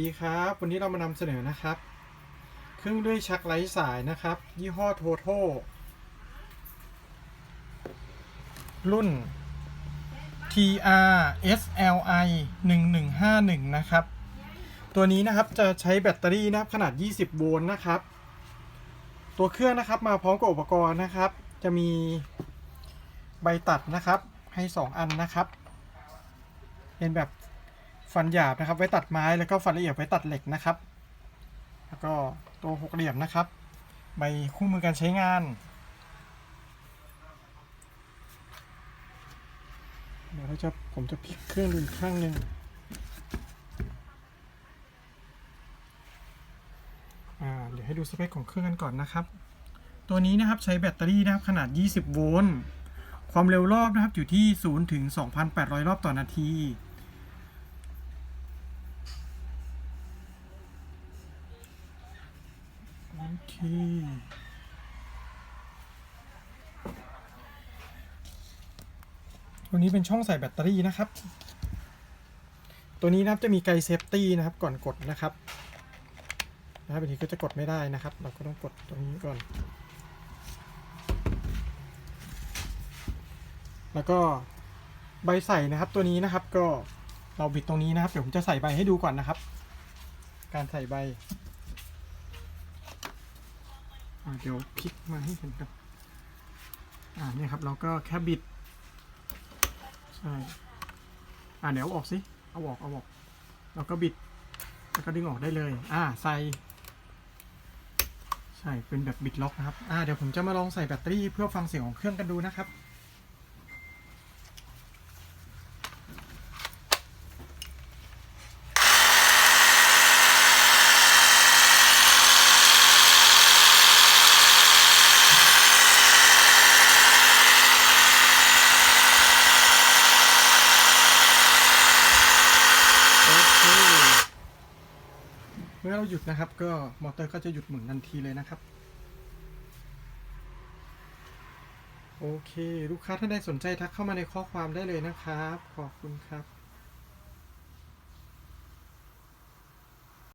ดีครับ วันนี้เรามานำเสนอนะครับ เครื่องด้วยชักไร้สายนะครับ ยี่ห้อโทโทรุ่น TR SLI 1151 นะครับ ตัวนี้นะครับจะใช้แบตเตอรี่นะครับขนาด 20 โวลต์นะครับ ตัวเครื่องนะครับมาพร้อมกับอุปกรณ์นะครับ จะมีใบตัดนะครับให้ 2 อันนะครับ เป็นแบบ ฟันหยาบนะครับ ไว้ตัดไม้แล้วก็ฟันละเอียดไว้ตัดเหล็กนะครับ แล้วก็ตัวหกเหลี่ยมนะครับ ใบคู่มือการใช้งานเดี๋ยวเราจะผมจะพลิกเครื่องดูอีกข้างหนึ่งอ่าเดี๋ยวให้ดูสเปคของเครื่องกันก่อนนะครับ ตัวนี้นะครับใช้แบตเตอรี่นะครับขนาด 20 โวลต์ ความเร็วรอบนะครับอยู่ที่ 0 ถึง 2,800 รอบต่อนาที โอ เค ตัวนี้เป็นช่องใส่แบตเตอรี่นะครับ ตัวนี้นะครับจะมีไกด์เซฟตี้นะครับก่อนกดนะครับนะครับบางทีก็จะกดไม่ได้นะครับ เราก็ต้องกดตรงนี้ก่อน แล้วก็ใบใส่นะครับตัวนี้นะครับก็เราบิดตรงนี้นะครับ เดี๋ยวผมจะใส่ใบให้ดูก่อนนะครับ การใส่ใบ เดี๋ยวพลิกมาให้เห็นกันอ่าเนี่ยครับเราก็แค่บิด ใช่ อ่าเดี๋ยวออกสิ เอาออก เอาออก เราก็บิด แล้วก็ดึงออกได้เลย อ่า ใส่ ใช่ เป็นแบบบิดล็อกนะครับ อ่า เดี๋ยวผมจะมาลองใส่แบตเตอรี่เพื่อฟังเสียงของเครื่องกันดูนะครับ โอเค เมื่อเราหยุดนะครับ ก็มอเตอร์ก็จะหยุดหมุนทันทีเลยนะครับ โอเค ลูกค้าท่านใดสนใจทักเข้ามาในข้อความได้เลยนะครับ ขอบคุณครับ